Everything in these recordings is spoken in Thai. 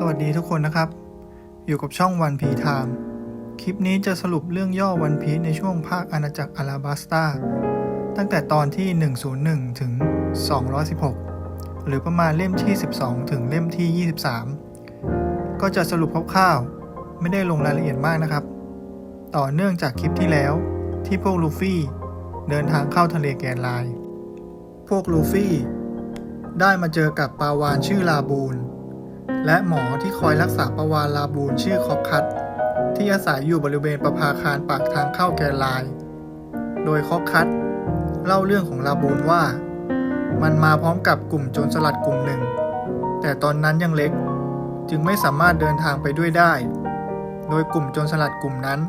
สวัสดีทุกคนนะครับ อยู่กับช่องวันพีไทม์คลิปนี้จะสรุปเรื่องย่อวันพีในช่วงภาคอาณาจักรอาราบัสตาตั้งแต่ตอนที่ 101 ถึง 216 หรือประมาณเล่มที่ 12 ถึงเล่มที่ 23 ก็จะสรุปคร่าวๆ ไม่ได้ลงรายละเอียดมากนะครับ ต่อเนื่องจากคลิปที่แล้วที่พวกลูฟี่เดินทางเข้าทะเลแกนไลน์พวกลูฟี่ได้มาเจอกับปาวานชื่อลาบูน และหมอที่คอยรักษาปาวาลาบูนชื่อคอกคัตที่อาศัยอยู่บริเวณประภาคารปากทางเข้าแกนไลน์โดยคอกคัตเล่าเรื่องของลาบูนว่า มันมาพร้อมกับกลุ่มโจรสลัดกลุ่มหนึ่ง แต่ตอนนั้นยังเล็กจึงไม่สามารถเดินทางไปด้วยได้ โดยกลุ่มโจรสลัดกลุ่มนั้น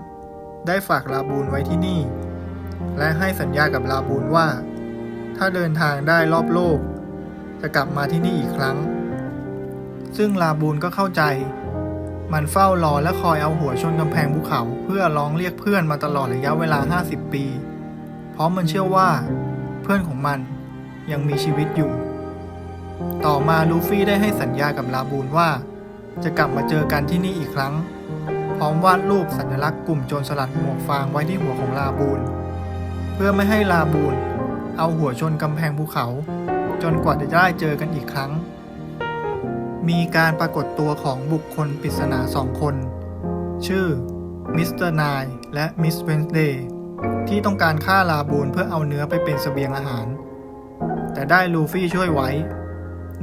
ได้ฝากลาบูนไว้ที่นี่ และให้สัญญากับลาบูนว่า ถ้าเดินทางได้รอบโลก จะกลับมาที่นี่อีกครั้ง ซึ่งลาบูนก็เข้าใจ มันเฝ้ารอและคอยเอาหัวชนกำแพงภูเขา เพื่อร้องเรียกเพื่อนมาตลอดระยะเวลา 50 ปี เพราะมันเชื่อว่าเพื่อนของมันยังมีชีวิตอยู่ ต่อมาลูฟี่ได้ให้สัญญากับลาบูนว่า จะกลับมาเจอกันที่นี่อีกครั้ง พร้อมวาดรูปสัญลักษณ์กลุ่มโจรสลัดหมวกฟางไว้ที่หัวของลาบูนเพื่อไม่ให้ลาบูนเอาหัวชนกำแพงภูเขา จนกว่าจะได้เจอกันอีกครั้ง มีการปรากฏตัวของบุคคลปริศนาสองคน ชื่อมิสเตอร์นายและมิสเวนเดย์ที่ต้องการฆ่าลาบูนเพื่อเอาเนื้อไปเป็นเสบียงอาหาร แต่ได้ลูฟี่ช่วยไว้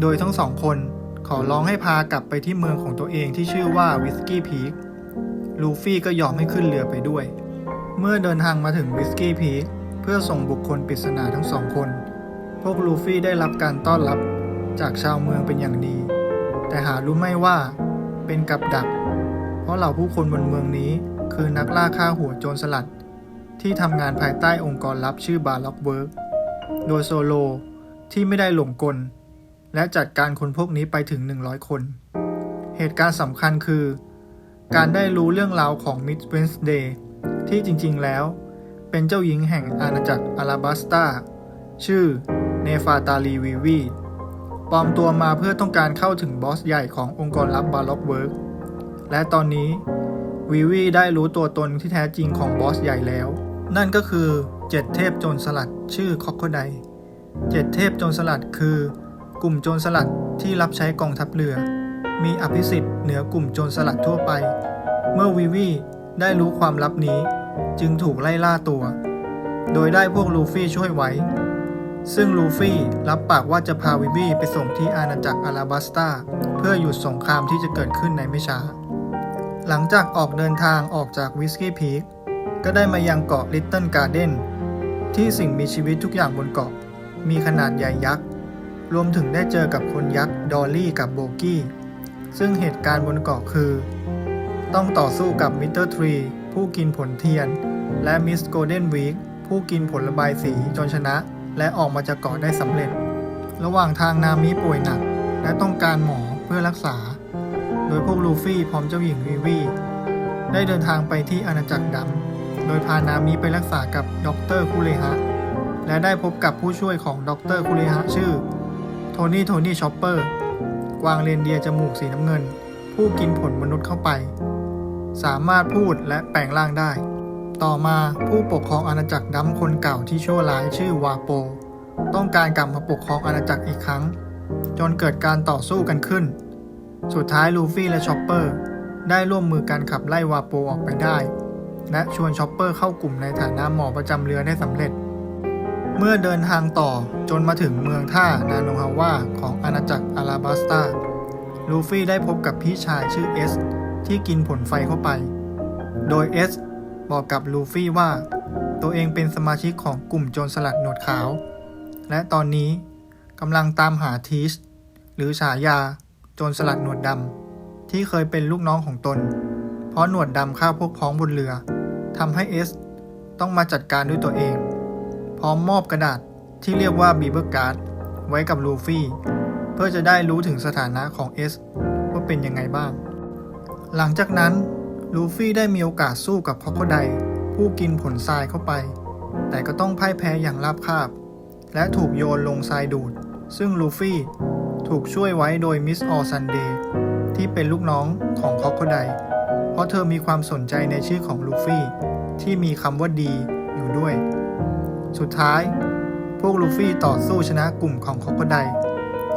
โดยทั้งสองคนขอร้องให้พากลับไปที่เมืองของตัวเองที่ชื่อว่าวิสกี้พีคลูฟี่ก็ยอมให้ขึ้นเรือไปด้วย เมื่อเดินทางมาถึงวิสกี้พีคเพื่อส่งบุคคลปริศนาทั้งสองคน พวกลูฟี่ได้รับการต้อนรับจากชาวเมืองเป็นอย่างดี แต่หารู้ไม่ว่าเป็นกับดัก เพราะเหล่าผู้คนบนเมืองนี้คือนักล่าฆ่าหัวโจรสลัด ที่ทำงานภายใต้องค์กรลับชื่อบาล็อกเวิร์กโดยโซโลที่ไม่ได้หลงกล และจัดการคนพวกนี้ไปถึง 100 คน เหตุการณ์สำคัญคือ การได้รู้เรื่องราวของมิดเวนส์เดย์ที่จริงๆแล้วเป็นเจ้าหญิงแห่งอาณาจักรอาราบัสตาชื่อเนฟาตาลีวีวี ปลอมตัวมาเพื่อต้องการเข้าถึงบอสใหญ่ขององค์กรลับบาล็อกเวิร์กและตอนนี้วีวีได้รู้ตัวตนที่แท้จริงของบอสใหญ่แล้ว นั่นก็คือเจ็ดเทพโจรสลัดชื่อคอกโคไดเจ็ดเทพโจรสลัดคือกลุ่มโจรสลัดที่รับใช้กองทัพเรือ มีอภิสิทธิ์เหนือกลุ่มโจรสลัดทั่วไป เมื่อวีวีได้รู้ความลับนี้จึงถูกไล่ล่าตัว โดยได้พวกลูฟี่ช่วยไว้ ซึ่งลูฟี่รับปากว่าจะพาวิบี้ไปส่งที่อาณาจักรอาราบัสตาเพื่อหยุดสงครามที่จะเกิดขึ้นในไม่ช้า หลังจากออกเดินทางออกจากวิสกี้พีคก็ได้มายังเกาะลิตเติ้ลการ์เดนที่สิ่งมีชีวิตทุกอย่างบนเกาะ มีขนาดใหญ่ยักษ์ รวมถึงได้เจอกับคนยักษ์ดอลลี่กับโบกี้ ซึ่งเหตุการณ์บนเกาะคือ ต้องต่อสู้กับมิสเตอร์ทรีผู้กินผลเทียน และมิสโกลเด้นวีคผู้กินผลระบายสีจนชนะ และออกมาจากเกาะได้สำเร็จ ระหว่างทางนามิป่วยหนัก และต้องการหมอเพื่อรักษา โดยพวกลูฟี่พร้อมเจ้าหญิงวีวีได้เดินทางไปที่อาณาจักรดำ โดยพานามิไปรักษากับด็อกเตอร์คุเรฮะ และได้พบกับผู้ช่วยของด็อกเตอร์คุเรฮะชื่อ โทนี่ โทนี่ ชอปเปอร์ กวางเรนเดียจมูกสีน้ำเงิน ผู้กินผลมนุษย์เข้าไป สามารถพูดและแปลงร่างได้ ต่อมาผู้ปกครองอาณาจักรดำคนเก่าที่ชั่วร้ายชื่อวาโป ต้องการกลับมาปกครองอาณาจักรอีกครั้ง จนเกิดการต่อสู้กันขึ้น สุดท้ายลูฟี่และชอปเปอร์ ได้ร่วมมือกันขับไล่วาโปออกไปได้ และชวนชอปเปอร์เข้ากลุ่มในฐานะหมอประจำเรือได้สำเร็จ เมื่อเดินทางต่อจนมาถึงเมืองท่านาโนฮาวาของอาณาจักรอาราบัสตาลูฟี่ได้พบกับพี่ชายชื่อเอสที่กินผลไฟเข้าไป โดยเอส บอกกับลูฟี่ว่า ตัวเองเป็นสมาชิกของกลุ่มโจรสลัดหนวดขาว และตอนนี้กำลังตามหาทีชหรือฉายาโจรสลัดหนวดดำที่เคยเป็นลูกน้องของตน เพราะหนวดดำฆ่าพวกพ้องบนเรือทำให้เอสต้องมาจัดการด้วยตัวเอง พร้อมมอบกระดาษที่เรียกว่าบีเบอร์การ์ดไว้กับลูฟี่ เพื่อจะได้รู้ถึงสถานะของเอสว่าเป็นยังไงบ้าง หลังจากนั้น ลูฟี่ได้มีโอกาสสู้กับคอกโคไดผู้กินผลทรายเข้าไป แต่ก็ต้องพ่ายแพ้อย่างราบคาบ และถูกโยนลงทรายดูด ซึ่งลูฟี่ถูกช่วยไว้โดยมิสออซันเดย์ที่เป็นลูกน้องของคอกโคไดเพราะเธอมีความสนใจในชื่อของลูฟี่ที่มีคำว่าดีอยู่ด้วย สุดท้าย พวกลูฟี่ต่อสู้ชนะกลุ่มของคอกโคได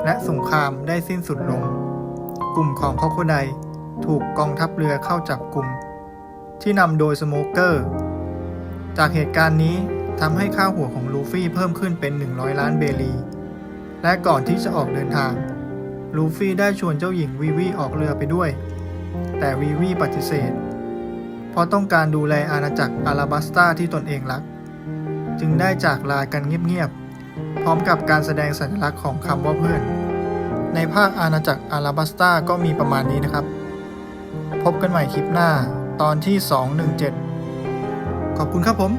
และสงครามได้สิ้นสุดลง กลุ่มของคอกโคได ถูกกองทัพเรือเข้าจับกลุ่ม ที่นำโดยสโมเกอร์ จากเหตุการณ์นี้ทำให้ค่าหัวของลูฟี่เพิ่มขึ้นเป็น 100 ล้านเบลี และก่อนที่จะออกเดินทาง ลูฟี่ได้ชวนเจ้าหญิงวีวีออกเรือไปด้วย แต่วีวีปฏิเสธ เพราะต้องการดูแลอาณาจักรอาราบัสตาที่ตนเองรัก จึงได้จากลากันเงียบๆ พร้อมกับการแสดงสัญลักษณ์ของคำว่าเพื่อน ในภาคอาณาจักรอาราบัสตาก็มีประมาณนี้นะครับ พบกันใหม่คลิปหน้าตอนที่ 217 ขอบคุณครับผม